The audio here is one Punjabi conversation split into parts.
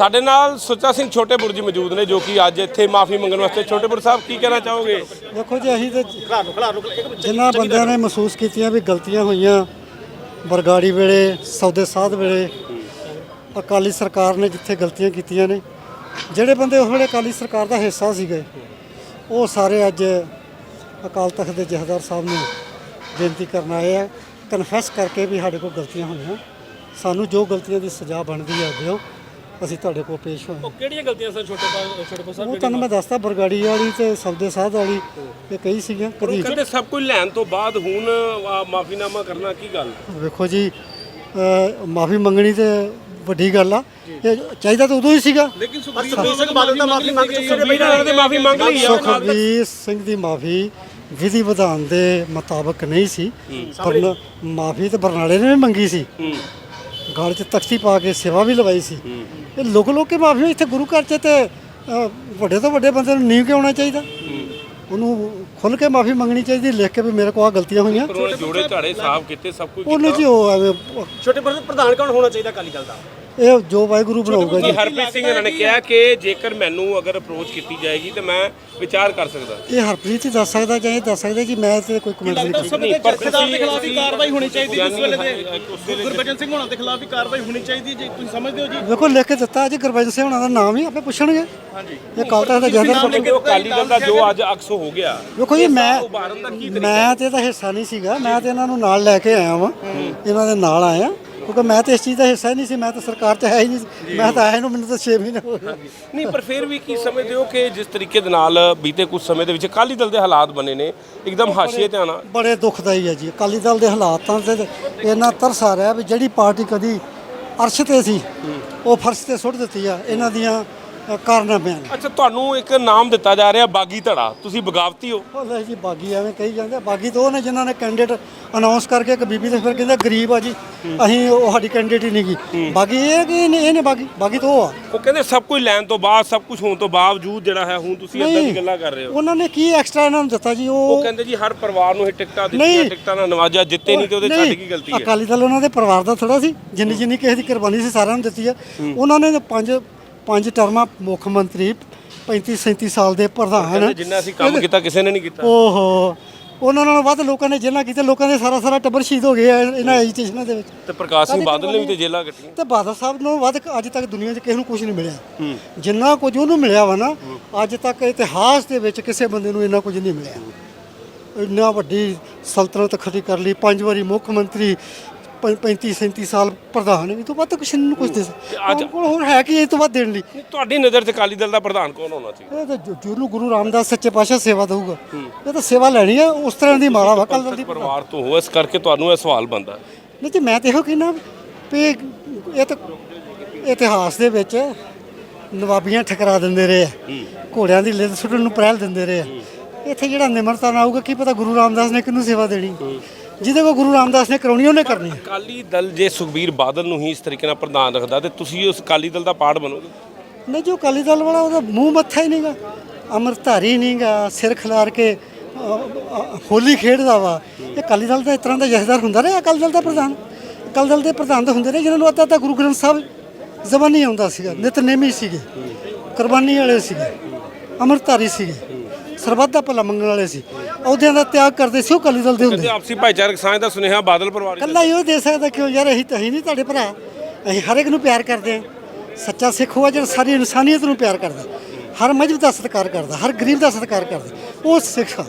ਸਾਡੇ ਨਾਲ ਸੁੱਚਾ ਸਿੰਘ ਛੋਟੇ ਬੁਰਜੀ ਮੌਜੂਦ ਨੇ ਜੋ ਕਿ ਅੱਜ ਇੱਥੇ ਮਾਫੀ ਮੰਗਣ ਵਾਸਤੇ ਛੋਟੇ ਬੁਰ ਸਾਹਿਬ ਕੀ ਕਹਿਣਾ ਚਾਹੋਗੇ? ਦੇਖੋ ਜੀ ਅਸੀਂ ਤੇ ਜਿਨ੍ਹਾਂ ਬੰਦਿਆਂ ਨੇ ਮਹਿਸੂਸ ਕੀਤੀਆਂ ਵੀ ਗਲਤੀਆਂ ਹੋਈਆਂ ਬਰਗਾੜੀ ਵੇਲੇ ਸੌਦੇ ਸਾਧ ਵੇਲੇ ਅਕਾਲੀ ਸਰਕਾਰ ਨੇ ਜਿੱਥੇ ਗਲਤੀਆਂ ਕੀਤੀਆਂ ਨੇ ਜਿਹੜੇ ਬੰਦੇ ਉਸ ਵੇਲੇ ਅਕਾਲੀ ਸਰਕਾਰ ਦਾ ਹਿੱਸਾ ਸੀਗੇ ਉਹ ਸਾਰੇ ਅੱਜ ਅਕਾਲ ਤਖਤ ਦੇ ਜਥੇਦਾਰ ਸਾਹਿਬ ਨੂੰ ਬੇਨਤੀ ਕਰਨ ਆਏ ਆ ਕਨਫੈਸ ਕਰਕੇ ਵੀ ਸਾਡੇ ਕੋਲ ਗਲਤੀਆਂ ਹੋਈਆਂ। ਸਾਨੂੰ ਜੋ ਗਲਤੀਆਂ ਦੀ ਸਜ਼ਾ ਬਣਦੀ ਹੈ ਦਿਓ। ਅਸੀਂ ਤੁਹਾਡੇ ਕੋਲ ਪੇਸ਼ ਹੋਏ ਹਾਂ। ਕਿਹੜੀਆਂ ਗਲਤੀਆਂ ਸਨ ਛੋਟੇ ਛੋਟੇ ਬੁਰ ਉਹ ਤੁਹਾਨੂੰ ਮੈਂ ਦੱਸਦਾ ਬਰਗਾੜੀ ਵਾਲੀ ਤੇ ਸੌਦੇ ਸਾਧ ਵਾਲੀ ਇਹ ਕਈ ਸੀਗੀਆਂ ਕਦੀ ਕਹਿੰਦੇ ਸਭ ਕੁਝ ਲੈਣ ਤੋਂ ਬਾਅਦ ਹੁਣ ਮਾਫੀਨਾਮਾ ਕਰਨਾ ਕੀ ਗੱਲ? ਵੇਖੋ ਜੀ ਮਾਫੀ ਮੰਗਣੀ ਤੇ ਵੱਡੀ ਗੱਲ ਆ। ਇਹ ਚਾਹੀਦਾ ਤਾਂ ਉਦੋਂ ਹੀ ਸੀਗਾ। ਲੇਕਿਨ ਸੁਖਬੀਰ ਸਿੰਘ ਬਾਦਲ ਦਾ ਮਾਫੀ ਮੰਗ ਚੁੱਕੇ ਨੇ ਪਹਿਲਾਂ ਤੇ ਮਾਫੀ ਮੰਗ ਲਈ ਆ। ਸੁਖਬੀਰ ਸਿੰਘ ਦੀ ਮਾਫੀ ਵਿਧੀ ਵਿਧਾਨ ਦੇ ਮੁਤਾਬਕ ਨਹੀਂ ਸੀ। ਪਰ ਮਾਫੀ ਤੇ ਬਰਨਾਲੇ ਨੇ ਵੀ ਮੰਗੀ ਸੀ। ਹੂੰ। ਗਾਲ 'ਚ ਤਖਤੀ ਪਾ ਕੇ ਸੇਵਾ ਵੀ ਲਵਾਈ ਸੀ। ਇਹ ਲੁਕ ਲੁਕ ਕੇ ਮਾਫੀ ਇੱਥੇ ਗੁਰੂ ਘਰ 'ਚ ਤੇ ਅ, ਵੱਡੇ ਤੋਂ ਵੱਡੇ ਬੰਦੇ ਨੂੰ ਨੀਂਹ ਕੇ ਆਉਣਾ ਚਾਹੀਦਾ? ਉਹਨੂੰ ਖੁੱਲ ਕੇ ਮਾਫੀ ਮੰਗਣੀ ਚਾਹੀਦੀ ਲਿਖ ਕੇ ਵੀ ਮੇਰੇ ਕੋਲ ਆ ਗਲਤੀਆਂ ਹੋਈਆਂ। ਪਰ ਉਹਨੇ ਜੋੜੇ ਝਾੜੇ ਸਾਫ਼ ਕੀਤੇ ਸਭ ਕੁਝ ਉਹਨੂੰ ਜੀ ਉਹ ਐਵੇਂ ਛੋਟੇ ਪ੍ਰਧਾਨ ਪ੍ਰਧਾਨ ਕੌਣ ਹੋਣਾ ਚਾਹੀਦਾ ਅਕਾਲੀ ਦਲ ਦਾ? ਇਹ ਜੋ ਵਾਹਿਗੁਰੂ ਬਣਾਊਗਾ ਜੀ। ਜੀ ਹਰਪ੍ਰੀਤ ਸਿੰਘ ਇਹਨਾਂ ਨੇ ਕਿਹਾ ਕਿ ਜੇਕਰ ਮੈਨੂੰ ਅਗਰ ਅਪਰੋਚ ਕੀਤੀ ਜਾਏਗੀ ਤੇ ਮੈਂ ਵਿਚਾਰ ਕਰ ਸਕਦਾ। ਇਹ ਹਰਪ੍ਰੀਤ ਹੀ ਦੱਸ ਸਕਦਾ ਜਾਂ ਇਹ ਦੱਸ ਸਕਦਾ ਜੀ ਮੈਂ ਤੇ ਕੋਈ ਕਮੈਂਟ ਨਹੀਂ ਕੀਤਾ। ਨਹੀਂ ਪਰ ਦੇ ਖਿਲਾਫ ਵੀ ਕਾਰਵਾਈ ਹੋਣੀ ਚਾਹੀਦੀ ਉਸ ਵੇਲੇ ਦੇ ਗੁਰਬਚਨ ਸਿੰਘ ਹੋਣਾ ਦੇ ਖਿਲਾਫ ਵੀ ਕਾਰਵਾਈ ਹੋਣੀ ਚਾਹੀਦੀ ਜੀ ਤੁਸੀਂ ਸਮਝਦੇ ਹੋ ਜੀ? ਵੇਖੋ ਲਿਖ ਕੇ ਦਿੱਤਾ ਜੀ ਗੁਰਬਚਨ ਸਿੰਘ ਹੋਣਾ ਦਾ ਨਾਮ ਹੀ ਆਪੇ ਪੁੱਛਣਗੇ। ਹਾਂਜੀ। ਇਹ ਕਾਲ ਤੱਕ ਦਾ ਜਨਰਲ ਅਕਾਲੀ ਦਲ ਦਾ ਜੋ ਅੱਜ ਅਕਸ ਹੋ ਗਿਆ। ਵੇਖੋ ਜੀ ਮੈਂ ਮੈਂ ਤੇ ਇਹਦਾ ਹਿੱਸਾ ਨਹੀਂ ਸੀਗਾ ਮੈਂ ਤੇ ਇਹਨਾਂ ਨੂੰ ਨਾਲ ਲੈ ਕੇ ਆਇਆ ਵਾਂ। ਇਹਨਾਂ ਦੇ ਨਾਲ ਆਇਆ। ਕਿਉਂਕਿ ਮੈਂ ਤੇ ਇਸ ਚੀਜ਼ ਦਾ ਹਿੱਸਾ ਹੀ ਨਹੀਂ ਸੀ ਮੈਂ ਤਾਂ ਸਰਕਾਰ 'ਚ ਹੈ ਹੀ ਨਹੀਂ ਸੀ। ਮੈਂ ਤਾਂ ਆਇਆ ਨੂੰ ਮੈਨੂੰ ਤਾਂ 6 ਮਹੀਨੇ ਹੋ ਗਏ। ਨਹੀਂ ਪਰ ਫਿਰ ਵੀ ਕੀ ਸਮਝਦੇ ਹੋ ਕਿ ਜਿਸ ਤਰੀਕੇ ਦੇ ਨਾਲ ਬੀਤੇ ਕੁਝ ਸਮੇਂ ਦੇ ਵਿੱਚ ਅਕਾਲੀ ਦਲ ਦੇ ਹਾਲਾਤ ਬਣੇ ਨੇ ਇੱਕਦਮ ਹਾਸ਼ੀਏ ਤੇ ਆਣਾ ਬੜੇ ਦੁਖਦਾਈ ਹੈ ਜੀ। ਅਕਾਲੀ ਦਲ ਦੇ ਹਾਲਾਤਾਂ ਤੇ ਇੰਨਾ ਤਰਸ ਆ ਰਿਹਾ ਵੀ ਜਿਹੜੀ ਪਾਰਟੀ ਕਦੀ ਅਰਸ਼ ਤੇ ਸੀ ਉਹ ਫਰਸ਼ ਤੇ ਸੁੱਟ ਦਿੱਤੀ ਆ। ਇਹਨਾਂ ਦੀਆਂ ਅ, ਕਾਰਨਾਮਿਆਂ ਨੇ ਅੱਛਾ ਤੁਹਾਨੂੰ ਇੱਕ ਨਾਮ ਦਿੱਤਾ ਜਾ ਰਿਹਾ ਬਾਗੀ ਧੜਾ। ਤੁਸੀਂ ਬਗਾਵਤੀ ਹੋ। ਉਹ ਲੈ ਜੀ ਬਾਗੀ ਐਵੇਂ ਕਹੀ ਜਾਂਦੇ ਆ। ਬਾਗੀ ਤਾਂ ਉਹ ਨੇ ਜਿਨ੍ਹਾਂ ਨੇ ਕੈਂਡੀਡੇਟ ਅਨਾਉਂਸ ਕਰਕੇ ਇੱਕ ਬੀਬੀ ਤੇ ਫਿਰ ਕਹਿੰਦਾ ਗਰੀਬ ਆ ਜੀ ਅਸੀਂ ਉਹ ਸਾਡੀ ਕੈਂਡੀਡੇਟ ਹੀ ਨਹੀਂਗੀ ਬਾਗੀ ਇਹ ਕਿ ਇਹਨੇ ਇਹਨੇ ਬਾਗੀ ਬਾਗੀ ਤਾਂ ਉਹ ਆ। ਉਹ ਕਹਿੰਦੇ ਸਭ ਕੁਝ ਲੈਣ ਤੋਂ ਬਾਅਦ ਸਭ ਕੁਝ ਹੋਣ ਤੋਂ ਬਾਵਜੂਦ ਜਿਹੜਾ ਹੈ ਹੁਣ ਤੁਸੀਂ ਇਦਾਂ ਦੀ ਗੱਲਾਂ ਕਰ ਰਹੇ ਹੋ। ਉਹਨਾਂ ਨੇ ਕੀ ਐਕਸਟਰਾ ਇਹਨਾਂ ਨੂੰ ਦਿੱਤਾ ਜੀ ਉਹ ਉਹ ਕਹਿੰਦੇ ਜੀ ਹਰ ਪਰਿਵਾਰ ਨੂੰ ਇਹ ਟਿਕਟਾਂ ਦਿੱਤੀਆਂ ਨਹੀਂ। ਟਿਕਟਾਂ ਨਾਲ ਨਵਾਜਿਆ ਜਿੱਤੇ ਨਹੀਂ ਤੇ ਉਹਦੇ ਸਾਡੀ ਕੀ ਗਲਤੀ ਹੈ? ਅਕਾਲੀ ਦਲ ਉਹਨਾਂ ਦੇ ਪਰਿਵਾਰ ਦਾ ਥੋੜਾ ਸੀ ਜਿੰਨੀ ਜਿੰਨੀ ਕਿਸੇ ਦੀ ਕੁਰਬਾਨੀ ਸੀ ਸਾਰਿਆਂ ਨੂੰ ਦਿੱਤੀ ਆ। ਉਹਨਾਂ ਨੇ ਪੰਜ ਪੰਜ ਟਰਮਾਂ ਮੁੱਖ ਮੰਤਰੀ 35 37 ਸਾਲ ਦੇ ਪ੍ਰਧਾਨ ਜਿੰਨਾ ਅਸੀਂ ਕੰਮ ਕੀਤਾ ਕਿਸੇ ਨੇ ਨਹੀਂ ਕੀਤਾ। ਓਹੋ। ਉਹਨਾਂ ਨਾਲੋਂ ਵੱਧ ਲੋਕਾਂ ਨੇ ਜੇਲ੍ਹਾਂ ਕੀਤੇ ਲੋਕਾਂ ਦੇ ਸਾਰਾ ਸਾਰਾ ਟੱਬਰ ਸ਼ਹੀਦ ਹੋ ਗਏ ਆ ਇਹਨਾਂ ਐਜੀਟੇਸ਼ਨਾਂ ਦੇ ਵਿੱਚ। ਤੇ ਪ੍ਰਕਾਸ਼ ਸਿੰਘ ਬਾਦਲ ਨੇ ਵੀ ਤੇ ਜੇਲਾਂ ਕੱਟੀਆਂ। ਤੇ ਬਾਦਲ ਸਾਹਿਬ ਨੂੰ ਵੱਧ ਅੱਜ ਤੱਕ ਦੁਨੀਆ 'ਚ ਕਿਸੇ ਨੂੰ ਕੁਝ ਨਹੀਂ ਮਿਲਿਆ। ਜਿੰਨਾ ਕੁਝ ਉਹਨੂੰ ਮਿਲਿਆ ਵਾ ਨਾ ਅੱਜ ਤੱਕ ਇਤਿਹਾਸ ਦੇ ਵਿੱਚ ਕਿਸੇ ਬੰਦੇ ਨੂੰ ਇੰਨਾ ਕੁਝ ਨਹੀਂ ਮਿਲਿਆ। ਇੰਨਾ ਵੱਡੀ ਸਲਤਨਤ ਖੜੀ ਕਰ ਲਈ। ਪੰਜ ਵਾਰੀ ਮੁੱਖ ਮੰਤਰੀ 35 37 ਸਾਲ ਪ੍ਰਧਾਨ ਇਹ ਤੋਂ ਵੱਧ ਕੁਛ ਨਹੀਂ ਕੁਝ ਦੇ ਅੱਜ ਕੋਲ ਹੋਰ ਹੈ ਕਿ ਇਹ ਤੋਂ ਵੱਧ ਦੇਣ ਲਈ? ਨਹੀਂ, ਤੁਹਾਡੀ ਨਜ਼ਰ 'ਚ ਅਕਾਲੀ ਦਲ ਦਾ ਪ੍ਰਧਾਨ ਕੌਣ ਹੋਣਾ ਚਾਹੀਦਾ? ਇਹ ਤਾਂ ਜੋ- ਜਿਹਨੂੰ ਗੁਰੂ ਰਾਮਦਾਸ ਸੱਚੇ ਪਾਤਸ਼ਾਹ ਸੇਵਾ ਦਊਗਾ। ਇਹ ਤਾਂ ਸੇਵਾ ਲੈਣੀ ਹੈ ਉਸ ਤਰ੍ਹਾਂ ਦੀ ਮਾਲਾ ਵਾ ਕੱਲ ਦੀ ਪਰਿਵਾਰ ਤੋਂ ਹੋ ਇਸ ਕਰਕੇ ਤੁਹਾਨੂੰ ਇਹ ਸਵਾਲ ਬੰਦਾ ਨਹੀਂ ਤੇ ਮੈਂ ਤੇ ਇਹੋ ਕਹਿਣਾ ਵੀ ਇਹ ਤਾਂ ਇਤਿਹਾਸ ਦੇ ਵਿੱਚ ਨਵਾਬੀਆਂ ਠਕਰਾ ਦਿੰਦੇ ਰਹੇ ਆ। ਘੋੜਿਆਂ ਦੀ ਲਿੱਦ ਸੁੱਟਣ ਨੂੰ ਪਹਿਲ ਦਿੰਦੇ ਰਹੇ ਆ। ਇੱਥੇ ਜਿਹੜਾ ਨਿਮਰਤਾ ਨਾ ਆਊਗਾ ਕੀ ਪਤਾ ਗੁਰੂ ਰਾਮਦਾਸ ਨੇ ਕਿਹਨੂੰ ਸੇਵਾ ਦੇਣੀ? ਜਿਹਦੇ ਕੋ ਗੁਰੂ ਰਾਮਦਾਸ ਨੇ ਕਰਾਉਣੀ ਉਹਨੇ ਕਰਨੀ ਹੈ। ਅਕਾਲੀ ਦਲ ਜੇ ਸੁਖਬੀਰ ਬਾਦਲ ਨੂੰ ਹੀ ਇਸ ਤਰੀਕੇ ਨਾਲ ਪ੍ਰਧਾਨ ਰੱਖਦਾ ਤੇ ਤੁਸੀਂ ਉਸ ਅਕਾਲੀ ਦਲ ਦਾ ਪਾਰਟ ਬਣੋਗੇ? ਨਹੀਂ ਜੋ ਅਕਾਲੀ ਦਲ ਵਾਲਾ ਉਹਦਾ ਮੂੰਹ ਮੱਥਾ ਹੀ ਨਹੀਂਗਾ ਅਮਰਧਾਰੀ ਨਹੀਂਗਾ ਸਿਰ ਖਿਲਾਰ ਕੇ ਹੋਲੀ ਖੇਡਦਾ ਵਾ। ਇਹ ਅਕਾਲੀ ਦਲ ਦਾ ਇਸ ਤਰ੍ਹਾਂ ਦਾ ਜਥੇਦਾਰ ਹੁੰਦਾ ਰਿਹਾ ਅਕਾਲੀ ਦਲ ਦਾ ਪ੍ਰਧਾਨ? ਅਕਾਲੀ ਦਲ ਦੇ ਪ੍ਰਧਾਨ ਤਾਂ ਹੁੰਦੇ ਰਹੇ ਜਿਨ੍ਹਾਂ ਨੂੰ ਅੱਧਾ ਅੱਧਾ ਗੁਰੂ ਗ੍ਰੰਥ ਸਾਹਿਬ ਜ਼ਬਾਨੀ ਆਉਂਦਾ ਸੀਗਾ ਨਿਤਨੇਮੀ ਸੀਗੇ। ਕੁਰਬਾਨੀ ਵਾਲੇ ਸੀਗੇ ਅਮਰਧਾਰੀ ਸੀਗੇ। ਸਰਬੱਤ ਦਾ ਭਲਾ ਮੰਗਣ ਵਾਲੇ ਸੀ। ਅਹੁਦਿਆਂ ਦਾ ਤਿਆਗ ਕਰਦੇ ਸੀ ਉਹ ਅਕਾਲੀ ਦਲ ਦੇ ਹੁੰਦੇ। ਤੇ ਆਪਸੀ ਭਾਈਚਾਰਕ ਸਾਂਝ ਦਾ ਸੁਨੇਹਾ ਬਾਦਲ ਪਰਿਵਾਰ ਕੱਲਾ ਹੀ ਉਹ ਦੇ ਸਕਦਾ ਕਿਉਂ ਯਾਰ ਅਸੀਂ ਤਾਂ ਅਸੀਂ ਨਹੀਂ ਤੁਹਾਡੇ ਭਰਾ ਅਸੀਂ ਹਰ ਇੱਕ ਨੂੰ ਪਿਆਰ ਕਰਦੇ ਹਾਂ। ਸੱਚਾ ਸਿੱਖ ਹੋਆ ਜਿਹੜਾ ਸਾਰੀ ਇਨਸਾਨੀਅਤ ਨੂੰ ਪਿਆਰ ਕਰਦਾ। ਹਰ ਮਜਬ ਦਾ ਸਤਿਕਾਰ ਕਰਦਾ ਹਰ ਗਰੀਬ ਦਾ ਸਤਿਕਾਰ ਕਰਦਾ। ਉਹ ਸਿੱਖ ਆ।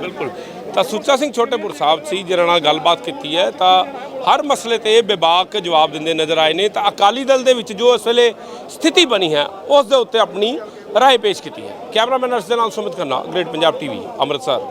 ਬਿਲਕੁਲ। ਤਾਂ ਸੁੱਚਾ ਸਿੰਘ ਛੋਟੇਪੁਰ ਸਾਹਿਬ ਸੀ ਜਿਹਨਾਂ ਨਾਲ ਗੱਲਬਾਤ ਕੀਤੀ ਹੈ ਤਾਂ ਹਰ ਮਸਲੇ ਤੇ ਬੇਬਾਕ ਜਵਾਬ ਦਿੰਦੇ ਨਜ਼ਰ ਆਏ ਨੇ। ਤਾਂ ਅਕਾਲੀ ਦਲ ਦੇ ਵਿੱਚ ਜੋ ਇਸ ਵੇਲੇ ਸਥਿਤੀ ਬਣੀ ਹੈ ਉਸ ਦੇ ਉੱਤੇ ਆਪਣੀ ਰਾਏ ਪੇਸ਼ ਕੀਤੀ ਹੈ। ਕੈਮਰਾਮੈਨ ਅਰਸ਼ ਦੇ ਨਾਲ ਸੁਮਿਤ ਖੰਨਾ ਗ੍ਰੇਟ ਪੰਜਾਬ ਟੀਵੀ ਅੰਮ੍ਰਿਤਸਰ।